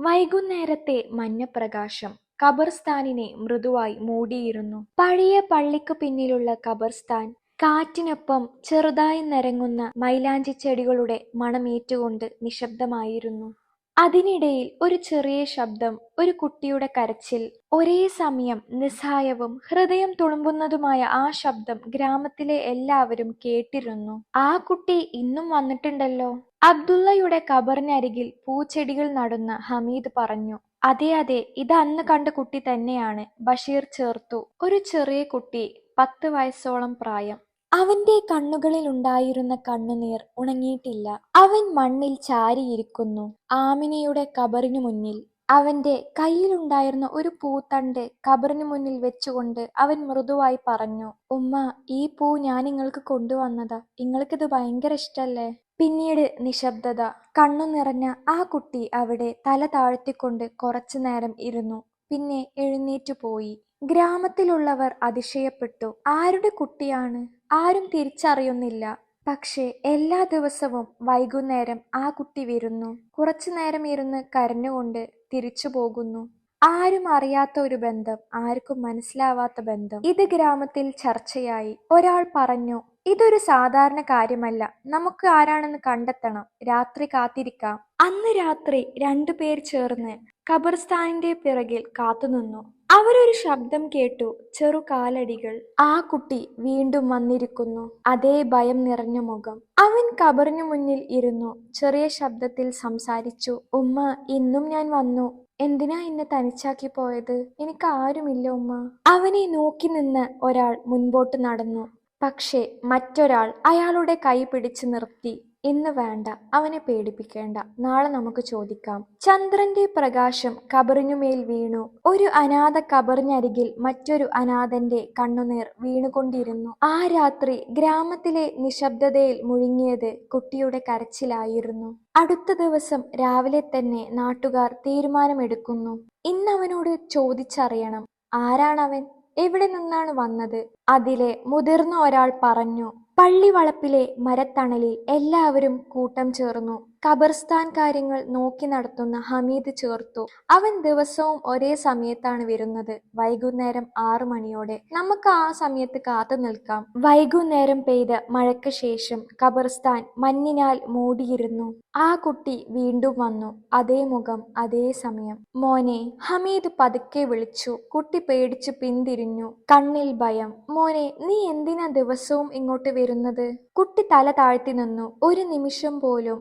വൈകുന്നേരത്തെ മഞ്ഞപ്രകാശം കബർസ്ഥാനിനെ മൃദുവായി മൂടിയിരുന്നു. പഴയ പള്ളിക്കു പിന്നിലുള്ള കബർസ്ഥാൻ കാറ്റിനൊപ്പം ചെറുതായി നിരങ്ങുന്ന മൈലാഞ്ചി ചെടികളുടെ മണമേറ്റുകൊണ്ട് നിശബ്ദമായിരുന്നു അതിനിടയിൽ ഒരു ചെറിയ ശബ്ദം, ഒരു കുട്ടിയുടെ കരച്ചിൽ. ഒരേ സമയം നിസ്സായവും ഹൃദയം തുളുമ്പുന്നതുമായ ആ ശബ്ദം ഗ്രാമത്തിലെ എല്ലാവരും കേട്ടിരുന്നു. "ആ കുട്ടി ഇന്നും വന്നിട്ടുണ്ടല്ലോ. " അബ്ദുള്ളയുടെ ഖബറിനരികിൽ പൂച്ചെടികൾ നടുന്ന ഹമീദ് പറഞ്ഞു. "അതെ അതെ ഇത് അന്ന് കണ്ട കുട്ടി തന്നെയാണ്. " ബഷീർ ചേർത്തു. ഒരു ചെറിയ കുട്ടി, പത്ത് വയസ്സോളം പ്രായം. അവന്റെ കണ്ണുകളിൽ ഉണ്ടായിരുന്ന കണ്ണുനീർ ഉണങ്ങിയിട്ടില്ല. അവൻ മണ്ണിൽ ചാരിയിരിക്കുന്നു, ആമിനയുടെ കബറിനു മുന്നിൽ. അവന്റെ കയ്യിലുണ്ടായിരുന്ന ഒരു പൂത്തണ്ട് കബറിനു മുന്നിൽ വെച്ചുകൊണ്ട് അവൻ മൃദുവായി പറഞ്ഞു ഉമ്മ ഈ പൂ ഞാൻ നിങ്ങൾക്ക് കൊണ്ടുവന്നതാ. നിങ്ങൾക്കിത് ഭയങ്കര ഇഷ്ടല്ലേ? " പിന്നീട് നിശബ്ദത കണ്ണു നിറഞ്ഞ ആ കുട്ടി അവിടെ തല താഴ്ത്തിക്കൊണ്ട് കുറച്ചു നേരം ഇരുന്നു. പിന്നെ എഴുന്നേറ്റു പോയി ഗ്രാമത്തിലുള്ളവർ അതിശയപ്പെട്ടു. ആരുടെ കുട്ടിയാണ്? ആരും തിരിച്ചറിയുന്നില്ല. പക്ഷേ എല്ലാ ദിവസവും വൈകുന്നേരം ആ കുട്ടി വരുന്നു. കുറച്ചു നേരം ഇരുന്ന് കരഞ്ഞുകൊണ്ട് തിരിച്ചു പോകുന്നു ആരും അറിയാത്ത ഒരു ബന്ധം, ആർക്കും മനസ്സിലാവാത്ത ബന്ധം. ഇത് ഗ്രാമത്തിൽ ചർച്ചയായി. ഒരാൾ പറഞ്ഞു "ഇതൊരു സാധാരണ കാര്യമല്ല. നമുക്ക് ആരാണെന്ന് കണ്ടെത്തണം. രാത്രി കാത്തിരിക്കാം. " അന്ന് രാത്രി രണ്ടു പേർ ചേർന്ന് ഖബർസ്ഥാനിന്റെ പിറകിൽ കാത്തുനിന്നു. അവരൊരു ശബ്ദം കേട്ടു ചെറു കാലടികൾ ആ കുട്ടി വീണ്ടും വന്നിരിക്കുന്നു. അതേ ഭയം നിറഞ്ഞ മുഖം. അവൻ കബറിനു മുന്നിൽ ഇരുന്നു ചെറിയ ശബ്ദത്തിൽ സംസാരിച്ചു ഉമ്മ ഇന്നും ഞാൻ വന്നു. എന്തിനാ എന്നെ തനിച്ചാക്കി പോയത്? എനിക്ക് ആരുമില്ല ഉമ്മ " അവനെ നോക്കി നിന്ന് ഒരാൾ മുൻപോട്ട് നടന്നു. പക്ഷേ മറ്റൊരാൾ അയാളുടെ കൈ പിടിച്ചു നിർത്തി. "ഇന്ന് വേണ്ട. അവനെ പേടിപ്പിക്കേണ്ട. നാളെ നമുക്ക് ചോദിക്കാം. " ചന്ദ്രന്റെ പ്രകാശം കബറിനുമേൽ വീണു. ഒരു അനാഥ കബറിനരികിൽ മറ്റൊരു അനാഥന്റെ കണ്ണുനീർ വീണുകൊണ്ടിരുന്നു. ആ രാത്രി ഗ്രാമത്തിലെ നിശബ്ദതയിൽ മുഴുങ്ങിയത് കുട്ടിയുടെ കരച്ചിലായിരുന്നു. അടുത്ത ദിവസം രാവിലെ തന്നെ നാട്ടുകാർ തീരുമാനമെടുക്കുന്നു. ഇന്നവനോട് ചോദിച്ചറിയണം. ആരാണവൻ? എവിടെ നിന്നാണ് വന്നത്? അതിലെ മുതിർന്ന ഒരാൾ പറഞ്ഞു "പള്ളിവളപ്പിലെ മരത്തണലിൽ എല്ലാവരും കൂട്ടം ചേർന്നു. " ഖബർസ്ഥാൻ കാര്യങ്ങൾ നോക്കി നടത്തുന്ന ഹമീദ് ചേർത്തു. "അവൻ ദിവസവും ഒരേ സമയത്താണ് വരുന്നത്. വൈകുന്നേരം ആറു മണിയോടെ. നമുക്ക് ആ സമയത്ത് കാത്തു നിൽക്കാം " വൈകുന്നേരം പെയ്ത മഴയ്ക്ക് ശേഷം ഖബർസ്ഥാൻ മഞ്ഞിനാൽ മൂടിയിരുന്നു. ആ കുട്ടി വീണ്ടും വന്നു. അതേ മുഖം, അതേ സമയം. മോനെ " ഹമീദ് പതുക്കെ വിളിച്ചു. കുട്ടി പേടിച്ചു പിന്തിരിഞ്ഞു. കണ്ണിൽ ഭയം. മോനെ നീ എന്തിനാ ദിവസവും ഇങ്ങോട്ട് വരുന്നത്? " കുട്ടി തല താഴ്ത്തി നിന്നു. ഒരു നിമിഷം പോലും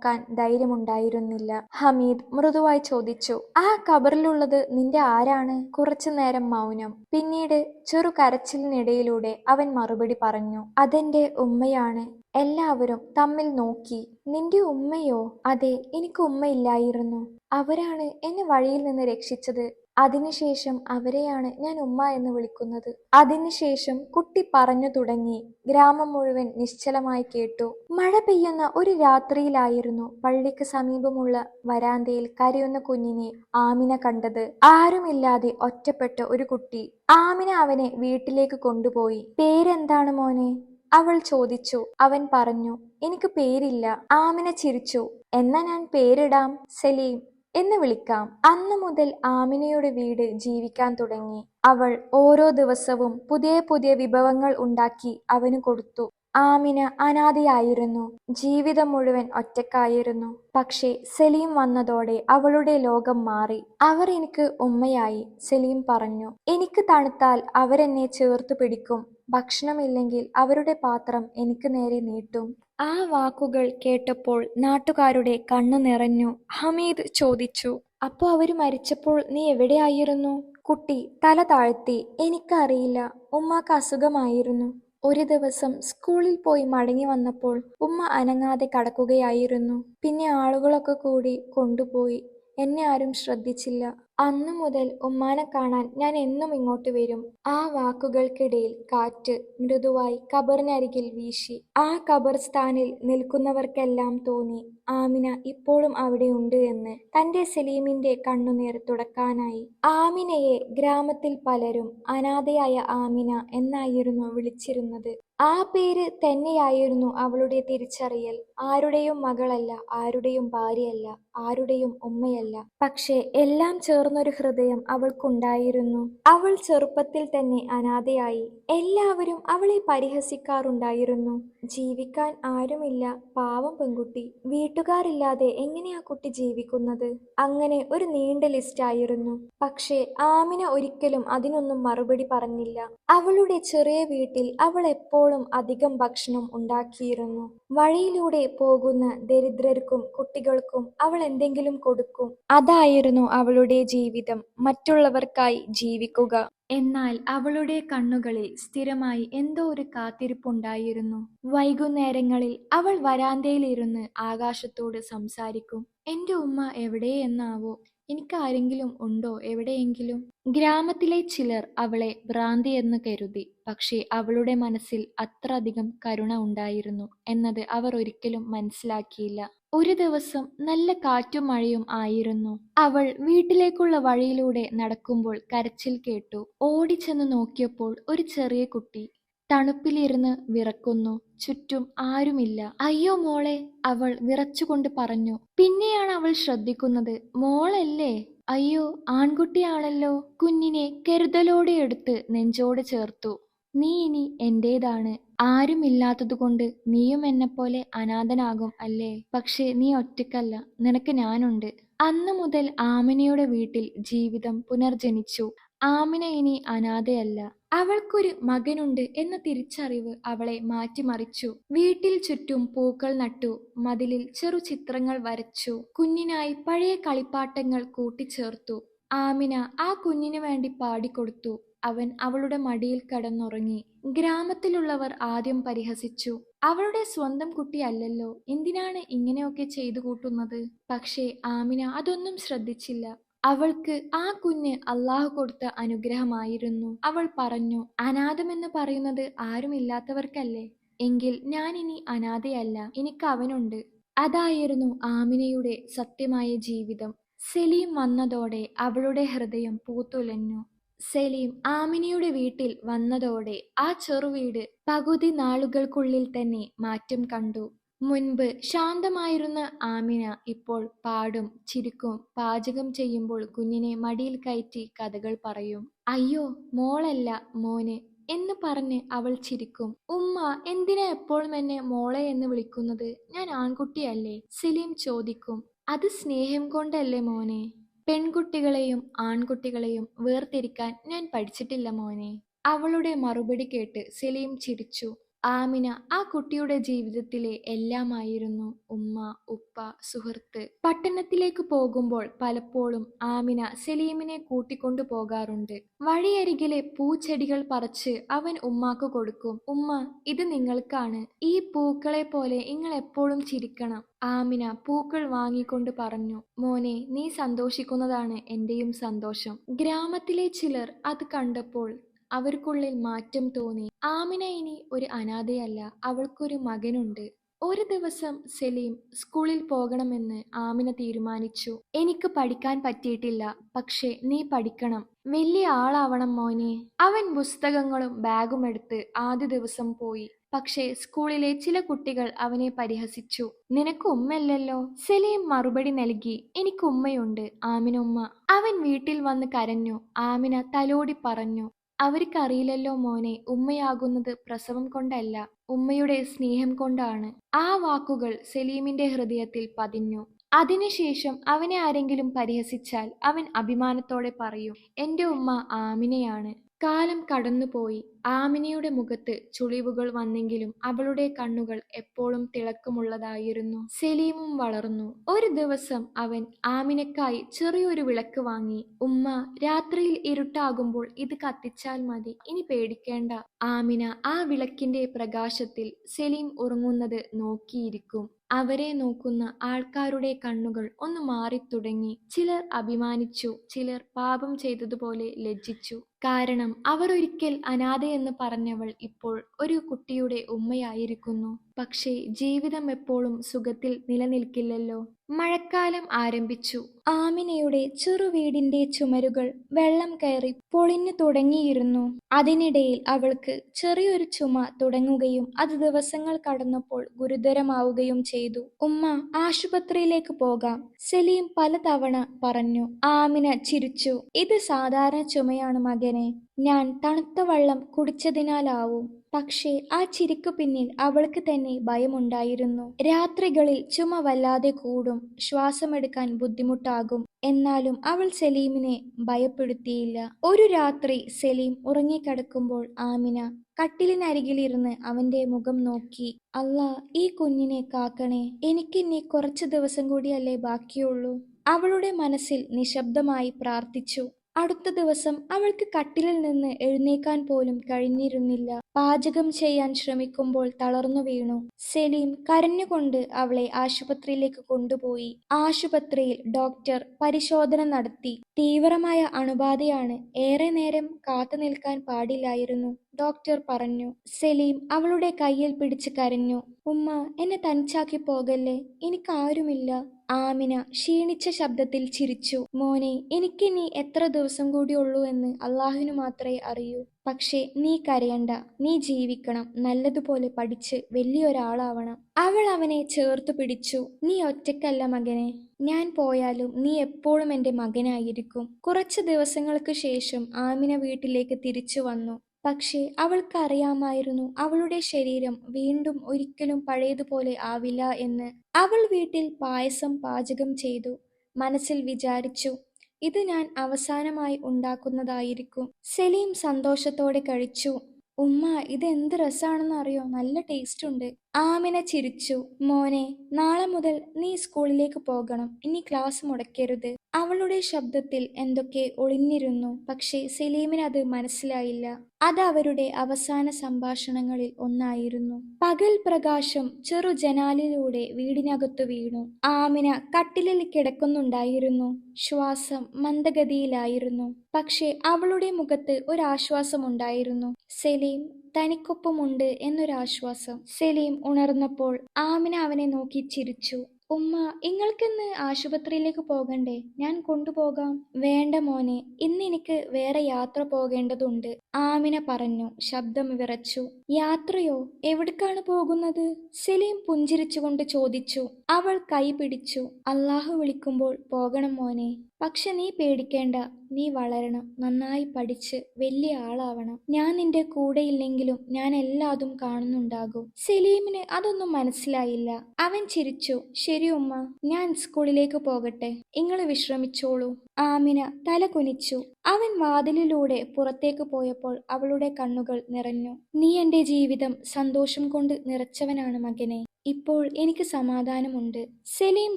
നോക്കാൻ ധൈര്യമുണ്ടായിരുന്നില്ല. ഹമീദ് മൃദുവായി ചോദിച്ചു "ആ കബറിലുള്ളത് നിന്റെ ആരാണ്? " കുറച്ചു നേരം മൗനം. പിന്നീട് ചെറു കരച്ചിലിനിടയിലൂടെ അവൻ മറുപടി പറഞ്ഞു "അതെന്റെ ഉമ്മയാണ്. " എല്ലാവരും തമ്മിൽ നോക്കി. "നിന്റെ ഉമ്മയോ? " "അതെ. എനിക്ക് ഉമ്മയില്ലായിരുന്നു. അവരാണ് എന്നെ വഴിയിൽ നിന്ന് രക്ഷിച്ചത്. അതിനുശേഷം അവരെയാണ് ഞാൻ ഉമ്മ എന്ന് വിളിക്കുന്നത്. " അതിനുശേഷം കുട്ടി പറഞ്ഞു തുടങ്ങി. ഗ്രാമം മുഴുവൻ നിശ്ചലമായി കേട്ടു. മഴ പെയ്യുന്ന ഒരു രാത്രിയിലായിരുന്നു പള്ളിക്ക് സമീപമുള്ള വരാന്തയിൽ കരയുന്ന കുഞ്ഞിനെ ആമിന കണ്ടത്. ആരുമില്ലാതെ ഒറ്റപ്പെട്ട ഒരു കുട്ടി. ആമിന അവനെ വീട്ടിലേക്ക് കൊണ്ടുപോയി. "പേരെന്താണ് മോനേ? " അവൾ ചോദിച്ചു. അവൻ പറഞ്ഞു "എനിക്ക് പേരില്ല. " ആമിന ചിരിച്ചു. "എന്നാ ഞാൻ പേരിടാം. സലീം എന്ന് വിളിക്കാം. " അന്നു മുതൽ ആമിനയുടെ വീട് ജീവിക്കാൻ തുടങ്ങി. അവൾ ഓരോ ദിവസവും പുതിയ പുതിയ വിഭവങ്ങൾ ഉണ്ടാക്കി അവന് കൊടുത്തു. ആമിന അനാഥയായിരുന്നു. ജീവിതം മുഴുവൻ ഒറ്റക്കായിരുന്നു പക്ഷേ സലീം വന്നതോടെ അവളുടെ ലോകം മാറി. "അവർ എനിക്ക് ഉമ്മയായി. " സലീം പറഞ്ഞു. "എനിക്ക് തണുത്താൽ അവരെന്നെ ചേർത്തു പിടിക്കും. ഭക്ഷണമില്ലെങ്കിൽ അവരുടെ പാത്രം എനിക്ക് നേരെ നീട്ടും. " ആ വാക്കുകൾ കേട്ടപ്പോൾ നാട്ടുകാരുടെ കണ്ണു നിറഞ്ഞു. ഹമീദ് ചോദിച്ചു "അപ്പോ അവർ മരിച്ചപ്പോൾ നീ എവിടെയായിരുന്നു? " കുട്ടി തല താഴ്ത്തി. "എനിക്കറിയില്ല. ഉമ്മാക്ക് അസുഖമായിരുന്നു. ഒരു ദിവസം സ്കൂളിൽ പോയി മടങ്ങി വന്നപ്പോൾ ഉമ്മ അനങ്ങാതെ കടക്കുകയായിരുന്നു പിന്നെ ആളുകളൊക്കെ കൂടി കൊണ്ടുപോയി. എന്നെ ആരും ശ്രദ്ധിച്ചില്ല. അന്നു മുതൽ ഉമ്മാനെ കാണാൻ ഞാൻ എന്നും ഇങ്ങോട്ട് വരും. ആ വാക്കുകൾക്കിടയിൽ കാറ്റ് മൃദുവായി കബറിനരികിൽ വീശി. ആ ഖബർസ്ഥാനിൽ നിൽക്കുന്നവർക്കെല്ലാം തോന്നി ആമിന ഇപ്പോഴും അവിടെയുണ്ട് എന്ന്. തന്റെ സലീമിന്റെ കണ്ണുനീർ തുടക്കാനായി. ആമിനയെ ഗ്രാമത്തിൽ പലരും അനാഥയായ ആമിന എന്നായിരുന്നു വിളിച്ചിരുന്നത്. ആ പേര് തന്നെയായിരുന്നു അവളുടെ തിരിച്ചറിയൽ. ആരുടെയും മകളല്ല ആരുടെയും ഭാര്യയല്ല ആരുടെയും ഉമ്മയല്ല. പക്ഷേ എല്ലാം ചേർന്നൊരു ഹൃദയം അവൾക്കുണ്ടായിരുന്നു. അവൾ ചെറുപ്പത്തിൽ തന്നെ അനാഥയായി. എല്ലാവരും അവളെ പരിഹസിക്കാറുണ്ടായിരുന്നു. ജീവിക്കാൻ ആരുമില്ല. പാവം പെൺകുട്ടി. വീട്ടുകാരില്ലാതെ എങ്ങനെയാ കുട്ടി ജീവിക്കുന്നത്? അങ്ങനെ ഒരു നീണ്ട ലിസ്റ്റ് ആയിരുന്നു. പക്ഷേ ആമിന ഒരിക്കലും അതിനൊന്നും മറുപടി പറഞ്ഞില്ല. അവളുടെ ചെറിയ വീട്ടിൽ അവൾ എപ്പോഴും അധികം ഭക്ഷണം ഉണ്ടാക്കിയിരുന്നു. വഴിയിലൂടെ പോകുന്ന ദരിദ്രർക്കും കുട്ടികൾക്കും അവൾ എന്തെങ്കിലും കൊടുക്കും. അതായിരുന്നു അവളുടെ ജീവിതം. മറ്റുള്ളവർക്കായി ജീവിക്കുക. എന്നാൽ അവളുടെ കണ്ണുകളിൽ സ്ഥിരമായി എന്തോ ഒരു കാത്തിരിപ്പുണ്ടായിരുന്നു. വൈകുന്നേരങ്ങളിൽ അവൾ വരാന്തയിലിരുന്ന് ആകാശത്തോട് സംസാരിക്കും. എന്റെ ഉമ്മ എവിടെയെന്നാവോ എനിക്ക് ആരെങ്കിലും ഉണ്ടോ എവിടെയെങ്കിലും? ഗ്രാമത്തിലെ ചിലർ അവളെ ഭ്രാന്തി എന്ന് കരുതി. പക്ഷേ അവളുടെ മനസ്സിൽ അത്ര അധികം കരുണ ഉണ്ടായിരുന്നു എന്നത് അവർ ഒരിക്കലും മനസ്സിലാക്കിയില്ല. ഒരു ദിവസം നല്ല കാറ്റും മഴയും ആയിരുന്നു. അവൾ വീട്ടിലേക്കുള്ള വഴിയിലൂടെ നടക്കുമ്പോൾ കരച്ചിൽ കേട്ടു. ഓടിച്ചെന്ന് നോക്കിയപ്പോൾ ഒരു ചെറിയ കുട്ടി തണുപ്പിലിരുന്ന് വിറക്കുന്നു. ചുറ്റും ആരുമില്ല. അയ്യോ മോളെ അവൾ വിറച്ചുകൊണ്ട് പറഞ്ഞു. പിന്നെയാണ് അവൾ ശ്രദ്ധിക്കുന്നത്. മോളല്ലേ? അയ്യോ ആൺകുട്ടിയാണല്ലോ. കുഞ്ഞിനെ കരുതലോടെ എടുത്ത് നെഞ്ചോട് ചേർത്തു. നീ ഇനി എന്റേതാണ്? ആരുമില്ലാത്തതുകൊണ്ട് നീയും പോലെ അനാഥനാകും അല്ലേ? പക്ഷേ നീ ഒറ്റക്കല്ല നിനക്ക് ഞാനുണ്ട്. അന്നു മുതൽ ആമിനയുടെ വീട്ടിൽ ജീവിതം പുനർജനിച്ചു. ആമിന ഇനി അനാഥയല്ല. അവൾക്കൊരു മകനുണ്ട് എന്ന തിരിച്ചറിവ് അവളെ മാറ്റിമറിച്ചു. വീട്ടിൽ ചുറ്റും പൂക്കൾ നട്ടു മതിലിൽ ചെറു ചിത്രങ്ങൾ വരച്ചു കുഞ്ഞിനായി പഴയ കളിപ്പാട്ടങ്ങൾ കൂട്ടിച്ചേർത്തു. ആമിന ആ കുഞ്ഞിനു വേണ്ടി പാടിക്കൊടുത്തു. അവൻ അവളുടെ മടിയിൽ കടന്നുറങ്ങി. ഗ്രാമത്തിലുള്ളവർ ആദ്യം പരിഹസിച്ചു. അവളുടെ സ്വന്തം കുട്ടിയല്ലല്ലോ എന്തിനാണ് ഇങ്ങനെയൊക്കെ ചെയ്തു കൂട്ടുന്നത്? പക്ഷേ ആമിന അതൊന്നും ശ്രദ്ധിച്ചില്ല. അവൾക്ക് ആ കുഞ്ഞ് അള്ളാഹു കൊടുത്ത അനുഗ്രഹമായിരുന്നു. അവൾ പറഞ്ഞു അനാഥമെന്ന് പറയുന്നത് ആരുമില്ലാത്തവർക്കല്ലേ? എങ്കിൽ ഞാൻ ഇനി അനാഥയല്ല എനിക്ക് അവനുണ്ട്. അതായിരുന്നു ആമിനയുടെ സത്യമായ ജീവിതം. സലീം വന്നതോടെ അവളുടെ ഹൃദയം പൂത്തുലഞ്ഞു. സലീം ആമിനയുടെ വീട്ടിൽ വന്നതോടെ ആ ചെറുവീട് പകുതി നാളുകൾക്കുള്ളിൽ തന്നെ മാറ്റം കണ്ടു. മുൻപ് ശാന്തമായിരുന്ന ആമിന ഇപ്പോൾ പാടും ചിരിക്കും പാചകം ചെയ്യുമ്പോൾ കുഞ്ഞിനെ മടിയിൽ കയറ്റി കഥകൾ പറയും. അയ്യോ മോളല്ല മോന് എന്ന് പറഞ്ഞ് അവൾ ചിരിക്കും. ഉമ്മ എന്തിനാ എപ്പോഴും എന്നെ മോളെ എന്ന് വിളിക്കുന്നത്? ഞാൻ ആൺകുട്ടിയല്ലേ സലീം ചോദിക്കും. അത് സ്നേഹം കൊണ്ടല്ലേ മോനെ. പെൺകുട്ടികളെയും ആൺകുട്ടികളെയും വേർതിരിക്കാൻ ഞാൻ പഠിച്ചിട്ടില്ല മോനെ അവളുടെ മറുപടി കേട്ട് സലീം ചിരിച്ചു. ആമിന ആ കുട്ടിയുടെ ജീവിതത്തിലെ എല്ലാമായിരുന്നു ഉമ്മ ഉപ്പ സുഹൃത്ത്. പട്ടണത്തിലേക്ക് പോകുമ്പോൾ പലപ്പോഴും ആമിന സലീമിനെ കൂട്ടിക്കൊണ്ടു പോകാറുണ്ട്. വഴിയരികിലെ പൂച്ചെടികൾ പറിച്ച് അവൻ ഉമ്മാക്ക് കൊടുക്കും. ഉമ്മ ഇത് നിങ്ങൾക്കാണ്. ഈ പൂക്കളെ പോലെ നിങ്ങൾ എപ്പോഴും ചിരിക്കണം. ആമിന പൂക്കൾ വാങ്ങിക്കൊണ്ട് പറഞ്ഞു മോനെ നീ സന്തോഷിക്കുന്നതാണ് എന്റെയും സന്തോഷം. ഗ്രാമത്തിലെ ചിലർ അത് കണ്ടപ്പോൾ അവർക്കുള്ളിൽ മാറ്റം തോന്നി. ആമിന ഇനി ഒരു അനാഥയല്ല അവൾക്കൊരു മകനുണ്ട്. ഒരു ദിവസം സലീം സ്കൂളിൽ പോകണമെന്ന് ആമിന തീരുമാനിച്ചു. എനിക്ക് പഠിക്കാൻ പറ്റിയിട്ടില്ല പക്ഷേ നീ പഠിക്കണം. വലിയ ആളാവണം മോനെ. അവൻ പുസ്തകങ്ങളും ബാഗും എടുത്ത് ആദ്യ ദിവസം പോയി. പക്ഷേ സ്കൂളിലെ ചില കുട്ടികൾ അവനെ പരിഹസിച്ചു. നിനക്ക് ഉമ്മയല്ലല്ലോ? സലീം മറുപടി നൽകി. എനിക്ക് ഉമ്മയുണ്ട് ആമിന ഉമ്മ. അവൻ വീട്ടിൽ വന്ന് കരഞ്ഞു. ആമിന തലോടി പറഞ്ഞു. അവർക്കറിയില്ലല്ലോ മോനെ ഉമ്മയാകുന്നത് പ്രസവം കൊണ്ടല്ല ഉമ്മയുടെ സ്നേഹം കൊണ്ടാണ്. ആ വാക്കുകൾ സലീമിന്റെ ഹൃദയത്തിൽ പതിഞ്ഞു. അതിനുശേഷം അവനെ ആരെങ്കിലും പരിഹസിച്ചാൽ അവൻ അഭിമാനത്തോടെ പറയും എന്റെ ഉമ്മ ആമിനയാണ്. കാലം കടന്നുപോയി. ആമിനയുടെ മുഖത്ത് ചുളിവുകൾ വന്നെങ്കിലും അവളുടെ കണ്ണുകൾ എപ്പോഴും തിളക്കമുള്ളതായിരുന്നു. സലീമും വളർന്നു. ഒരു ദിവസം അവൻ ആമിനക്കായി ചെറിയൊരു വിളക്ക് വാങ്ങി. ഉമ്മ രാത്രിയിൽ ഇരുട്ടാകുമ്പോൾ ഇത് കത്തിച്ചാൽ മതി. ഇനി പേടിക്കേണ്ട ആമിന ആ വിളക്കിന്റെ പ്രകാശത്തിൽ സലീം ഉറങ്ങുന്നത് നോക്കിയിരിക്കും. അവരെ നോക്കുന്ന ആൾക്കാരുടെ കണ്ണുകൾ ഒന്ന് മാറിത്തുടങ്ങി. ചിലർ അഭിമാനിച്ചു ചിലർ പാപം ചെയ്തതുപോലെ ലജ്ജിച്ചു. കാരണം അവർ ഒരിക്കൽ അനാഥയെന്ന് പറഞ്ഞവൾ ഇപ്പോൾ ഒരു കുട്ടിയുടെ ഉമ്മയായിരിക്കുന്നു. പക്ഷേ ജീവിതം എപ്പോഴും സുഖത്തിൽ നിലനിൽക്കില്ലല്ലോ. മഴക്കാലം ആരംഭിച്ചു. ആമിനയുടെ ചെറുവീടിന്റെ ചുമരുകൾ വെള്ളം കയറി പൊളിഞ്ഞു തുടങ്ങിയിരുന്നു. അതിനിടയിൽ അവൾക്ക് ചെറിയൊരു ചുമ തുടങ്ങുകയും അത് ദിവസങ്ങൾ കടന്നപ്പോൾ ഗുരുതരമാവുകയും ചെയ്തു. ഉമ്മ ആശുപത്രിയിലേക്ക് പോകാം സലീം പലതവണ പറഞ്ഞു. ആമിന ചിരിച്ചു. ഇത് സാധാരണ ചുമയാണ് മകനെ ഞാൻ തണുത്ത വെള്ളം കുടിച്ചതിനാലാവും. പക്ഷേ ആ ചിരിക്കു പിന്നിൽ അവൾക്ക് തന്നെ ഭയമുണ്ടായിരുന്നു. രാത്രികളിൽ ചുമ വല്ലാതെ കൂടും ശ്വാസമെടുക്കാൻ ബുദ്ധിമുട്ടാകും. എന്നാലും അവൾ സലീമിനെ ഭയപ്പെടുത്തിയില്ല. ഒരു രാത്രി സലീം ഉറങ്ങിക്കിടക്കുമ്പോൾ ആമിന കട്ടിലിനരികിലിരുന്ന് അവന്റെ മുഖം നോക്കി. അല്ലാ ഈ കുഞ്ഞിനെ കാക്കണേ എനിക്കിനി കുറച്ചു ദിവസം കൂടിയല്ലേ ബാക്കിയുള്ളൂ? അവളുടെ മനസ്സിൽ നിശബ്ദമായി പ്രാർത്ഥിച്ചു. അടുത്ത ദിവസം അവൾക്ക് കട്ടിലിൽ നിന്ന് എഴുന്നേക്കാൻ പോലും കഴിഞ്ഞിരുന്നില്ല. പാചകം ചെയ്യാൻ ശ്രമിക്കുമ്പോൾ തളർന്നു വീണു. സലീം കരഞ്ഞുകൊണ്ട് അവളെ ആശുപത്രിയിലേക്ക് കൊണ്ടുപോയി. ആശുപത്രിയിൽ ഡോക്ടർ പരിശോധന നടത്തി. തീവ്രമായ അണുബാധയാണ് ഏറെ നേരം കാത്തു നിൽക്കാൻ പാടില്ലായിരുന്നു. ഡോക്ടർ പറഞ്ഞു സലീം അവളുടെ കയ്യിൽ പിടിച്ച് കരഞ്ഞു. ഉമ്മ എന്നെ തനിച്ചാക്കി പോകല്ലേ? എനിക്കാരുമില്ല ആമിന ക്ഷീണിച്ച ശബ്ദത്തിൽ ചിരിച്ചു. മോനെ എനിക്ക് നീ എത്ര ദിവസം കൂടി ഉള്ളൂ എന്ന് അള്ളാഹുവിനു മാത്രമേ അറിയൂ. പക്ഷേ നീ കരയണ്ട. നീ ജീവിക്കണം. നല്ലതുപോലെ പഠിച്ച് വലിയൊരാളാവണം. അവൾ അവനെ ചേർത്തു പിടിച്ചു. നീ ഒറ്റക്കല്ല മകനെ. ഞാൻ പോയാലും നീ എപ്പോഴും എന്റെ മകനായിരിക്കും. കുറച്ച് ദിവസങ്ങൾക്ക് ശേഷം ആമിന വീട്ടിലേക്ക് തിരിച്ചു വന്നു. പക്ഷേ അവൾക്കറിയാമായിരുന്നു അവളുടെ ശരീരം വീണ്ടും ഒരിക്കലും പഴയതുപോലെ ആവില്ല എന്ന്. അവൾ വീട്ടിൽ പായസം പാചകം ചെയ്തു. മനസ്സിൽ വിചാരിച്ചു ഇത് ഞാൻ അവസാനമായി ഉണ്ടാക്കുന്നതായിരിക്കും. സലീം സന്തോഷത്തോടെ കഴിച്ചു. ഉമ്മ ഇത് എന്ത് രസാണെന്ന് അറിയോ നല്ല ടേസ്റ്റ് ഉണ്ട്. ആമിന ചിരിച്ചു മോനെ നാളെ മുതൽ നീ സ്കൂളിലേക്ക് പോകണം. ഇനി ക്ലാസ് മുടക്കരുത്. അവളുടെ ശബ്ദത്തിൽ എന്തൊക്കെ ഒളിഞ്ഞിരുന്നു പക്ഷേ സലീമിന് അത് മനസ്സിലായില്ല. അത് അവരുടെ അവസാന സംഭാഷണങ്ങളിൽ ഒന്നായിരുന്നു. പകൽ പ്രകാശം ചെറു ജനാലിലൂടെ വീടിനകത്തു വീണു. ആമിന കട്ടിലിൽ കിടക്കുന്നുണ്ടായിരുന്നു. ശ്വാസം മന്ദഗതിയിലായിരുന്നു. പക്ഷേ അവളുടെ മുഖത്ത് ഒരാശ്വാസമുണ്ടായിരുന്നു. സലീം തനിക്കൊപ്പമുണ്ട് എന്നൊരാശ്വാസം സലീം ഉണർന്നപ്പോൾ ആമിന അവനെ നോക്കി ചിരിച്ചു. ഉമ്മ ഇങ്ങൾക്കിന്ന് ആശുപത്രിയിലേക്ക് പോകണ്ടേ? ഞാൻ കൊണ്ടുപോകാം. വേണ്ട മോനെ ഇന്ന് എനിക്ക് വേറെ യാത്ര പോകേണ്ടതുണ്ട്. ആമിന പറഞ്ഞു ശബ്ദം വിറച്ചു. യാത്രയോ എവിടേക്കാണ് പോകുന്നത്? സലീം പുഞ്ചിരിച്ചുകൊണ്ട് ചോദിച്ചു. അവൾ കൈ പിടിച്ചു. അള്ളാഹു വിളിക്കുമ്പോൾ പോകണം മോനെ പക്ഷെ നീ പേടിക്കേണ്ട നീ വളരണം നന്നായി പഠിച്ച് വലിയ ആളാവണം. ഞാൻ നിന്റെ കൂടെയില്ലെങ്കിലും ഞാൻ എല്ലാതും കാണുന്നുണ്ടാകും. സലീമിന് അതൊന്നും മനസ്സിലായില്ല. അവൻ ചിരിച്ചു. ശരി ഉമ്മ ഞാൻ സ്കൂളിലേക്ക് പോകട്ടെ നിങ്ങൾ വിശ്രമിച്ചോളൂ. ആമിന തല കുനിച്ചു. അവൻ വാതിലിലൂടെ പുറത്തേക്ക് പോയപ്പോൾ അവളുടെ കണ്ണുകൾ നിറഞ്ഞു. നീ എന്റെ ജീവിതം സന്തോഷം കൊണ്ട് നിറച്ചവനാണ് മകനെ. ഇപ്പോൾ എനിക്ക് സമാധാനമുണ്ട്. സലീം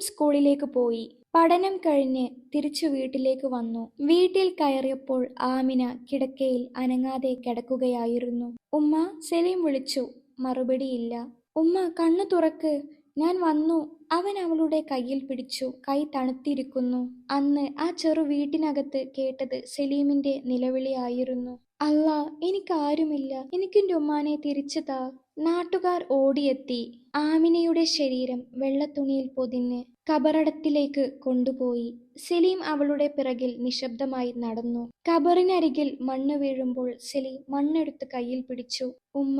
സ്കൂളിലേക്ക് പോയി. പഠനം കഴിഞ്ഞ് തിരിച്ചു വീട്ടിലേക്ക് വന്നു. വീട്ടിൽ കയറിയപ്പോൾ ആമിന കിടക്കയിൽ അനങ്ങാതെ കിടക്കുകയായിരുന്നു. ഉമ്മ സലീം വിളിച്ചു. മറുപടിയില്ല. ഉമ്മ കണ്ണു തുറക്ക്. ഞാൻ വന്നു. അവൻ അവളുടെ കയ്യിൽ പിടിച്ചു. കൈ തണുത്തിരിക്കുന്നു. അന്ന് ആ ചെറു വീട്ടിനകത്ത് കേട്ടത് സലീമിന്റെ നിലവിളിയായിരുന്നു അല്ല എനിക്കാരുമില്ല. എനിക്കെന്റെ ഉമ്മാനെ തിരിച്ചു താ. നാട്ടുകാർ ഓടിയെത്തി. ആമിനയുടെ ശരീരം വെള്ളത്തുണിയിൽ പൊതിഞ്ഞ് കബറടത്തിലേക്ക് കൊണ്ടുപോയി. സലീം അവളുടെ പിറകിൽ നിശബ്ദമായി നടന്നു. കബറിനരികിൽ മണ്ണ് വീഴുമ്പോൾ സലീം മണ്ണെടുത്ത് കയ്യിൽ പിടിച്ചു. ഉമ്മ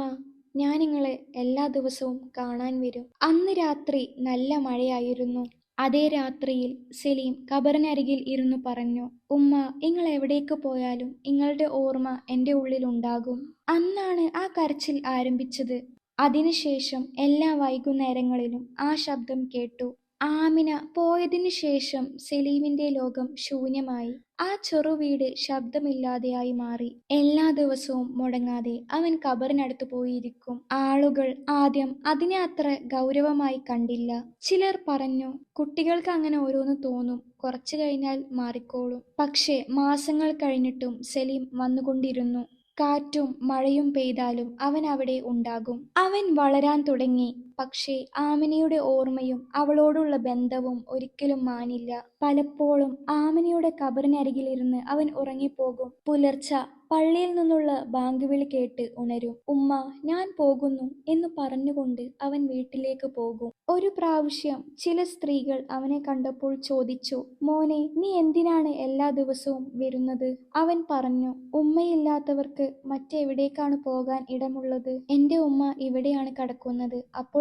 ഞാൻ നിങ്ങളെ എല്ലാ ദിവസവും കാണാൻ വരും. അന്ന് രാത്രി നല്ല മഴയായിരുന്നു. അതേ രാത്രിയിൽ സലീം കബറിനരികിൽ ഇരുന്നു പറഞ്ഞു ഉമ്മ നിങ്ങൾ എവിടേക്ക് പോയാലും നിങ്ങളുടെ ഓർമ്മ എന്റെ ഉള്ളിലുണ്ടാകും. അന്നാണ് ആ കരച്ചിൽ ആരംഭിച്ചത്. അതിനുശേഷം എല്ലാ വൈകുന്നേരങ്ങളിലും ആ ശബ്ദം കേട്ടു. ആമിന പോയതിനു ശേഷം സലീമിന്റെ ലോകം ശൂന്യമായി. ആ ചെറുവീട് ശബ്ദമില്ലാതെയായി മാറി. എല്ലാ ദിവസവും മുടങ്ങാതെ അവൻ കബറിനടുത്ത് പോയിരിക്കും. ആളുകൾ ആദ്യം അതിനെ അത്ര ഗൗരവമായി കണ്ടില്ല. ചിലർ പറഞ്ഞു കുട്ടികൾക്ക് അങ്ങനെ ഓരോന്ന് തോന്നും. കുറച്ചു കഴിഞ്ഞാൽ മാറിക്കോളും. പക്ഷേ മാസങ്ങൾ കഴിഞ്ഞിട്ടും സലീം വന്നുകൊണ്ടിരുന്നു. കാറ്റും മഴയും പെയ്താലും അവൻ അവിടെ ഉണ്ടാകും. അവൻ വളരാൻ തുടങ്ങി. പക്ഷേ ആമിനിയുടെ ഓർമ്മയും അവളോടുള്ള ബന്ധവും ഒരിക്കലും മാനില്ല പലപ്പോഴും ആമിനിയുടെ കബറിനരികിലിരുന്ന് അവൻ ഉറങ്ങിപ്പോകും. പുലർച്ച പള്ളിയിൽ നിന്നുള്ള ബാങ്ക് വിളി കേട്ട് ഉണരും. ഉമ്മ ഞാൻ പോകുന്നു" എന്ന് പറഞ്ഞുകൊണ്ട് അവൻ വീട്ടിലേക്ക് പോകും. ഒരു പ്രാവശ്യം ചില സ്ത്രീകൾ അവനെ കണ്ടപ്പോൾ ചോദിച്ചു മോനെ നീ എന്തിനാണ് എല്ലാ ദിവസവും വരുന്നത്? " അവൻ പറഞ്ഞു "ഉമ്മയില്ലാത്തവർക്ക് മറ്റെവിടേക്കാണ് പോകാൻ ഇടമുള്ളത്. എന്റെ ഉമ്മ ഇവിടെയാണ് കിടക്കുന്നത്.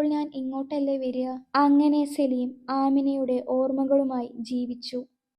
ഞാൻ ഇങ്ങോട്ടല്ലേ വരിക. " അങ്ങനെ സലീം ആമിനയുടെ ഓർമ്മകളുമായി ജീവിച്ചു.